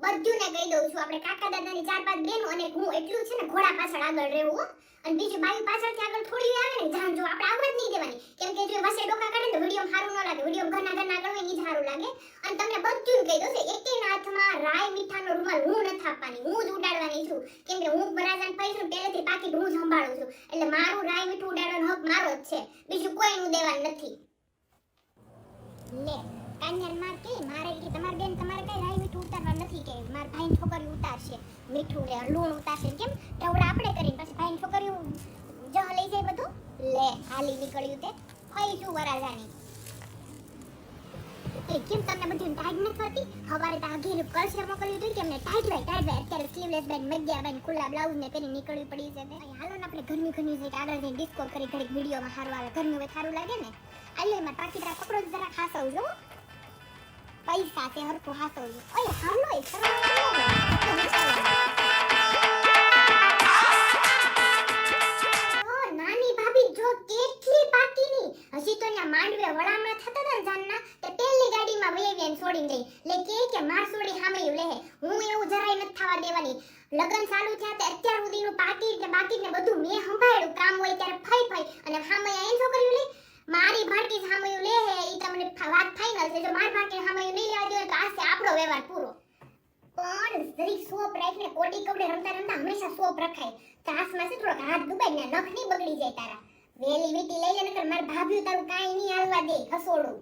બધું ને કહી દઉં છું. આપણે કાકા દાદાની ચાર પાંચ બહેનો અને હું એટલું છે ને ઘોડા પાછળ આગળ રહેવું અને બીજું બાયું પાછળથી આગળ થોડી આવે ને, જાણ જો આપણે આવવા જ નહીં દેવાની. કેમ કે જો વસે ડોકા કાઢે ને વીડિયો સારું ન લાગે. વીડિયો ઘરના ઘરના આગળ હોય એ સારું લાગે. અને તમને બધું કહી દઉં એકે હાથમાં રાય મીઠાનો રૂમાલ હું નથી આપવાની, હું જ ઉડાડવાની છું. કેમ કે હું બરાજાન પૈસું પહેલેથી પાકી હું સંભાળું છું. એટલે મારું રાય મીઠું ઉડાડવાનો હક મારો જ છે. બીજું કોઈનું દેવાનું નથી. લે. કાન્યાન માર કે, મારે કે તમાર બેન તમારે કઈ રાઈ મીઠું ઉતારવા નથી કે માર ભાઈ છોકરી ઉતારશે, મીઠું લે, લૂણ ઉતારશે, કેમ? ટવડા આપણે કરીને પછી ભાઈ છોકરી જ લઈ જાય બધું? લે, હાલી નીકળ્યું તે. ફઈ શું વરાજાની? એ કેમ તમને બધું ટાઈટ નથી થતી હવારે તો કલ્ચર મોકલ્યું હતું કે અમને ટાઈટ હોય ટાઈટ હોય અત્યારે સ્લીવલેસ બેન મગ્યા બેન ખુલ્લા બ્લાઉઝ ને પહેરી નીકળવી પડી છે તે. હાલો ને આપણે ઘરની ઘરની જઈ આગળ જઈને ડિસ્કો કરી ઘડીક વિડીયોમાં સારું આવે. ઘરનું સારું લાગે ને? આલે એમાં પાકીટરા પકડો જરા જરા આવું જો પૈસા તે હરખું હાસવજો ઓય, હાલો પાકીની. હજી તો ત્યાં માંડવે વળામણા થતા હતા ને જાનના, તે પેલી ગાડીમાં વહી ને છોડીને ગઈ. લે, કે કે માર છોડી હામેયું લે. હું એવું જરાય નથી થવા દેવાની. લગ્ન ચાલુ થયા તે અત્યાર સુધીનું પાકીટ ને બાકીટ ને બધું મેં સંભાળ્યું. કામ હોય ત્યારે ફઈ ફઈ અને હામૈયા એમ છોકરીઓ લે મારી ભાણકી સામયું લે હે ઈ તમને ફા- વાત ફાઇનલ છે. જો માર ભાણકી સામયું નહીં લેવા દે તો આજ આપણો વ્યવહાર પૂરો. પણ જરીક સોપ રાખીને કોટી કપડે રમતા રમતા હંમેશા સોપ રખાય. ચાસમાં છે થોડોક હાથ દુબાઈ ને નખ નહીં બગડી જાય તારા. વેલી વીટી લઈ લે નકર માર ભાભી તારું કાઈ નહીં હાલવા દે. ખસોડું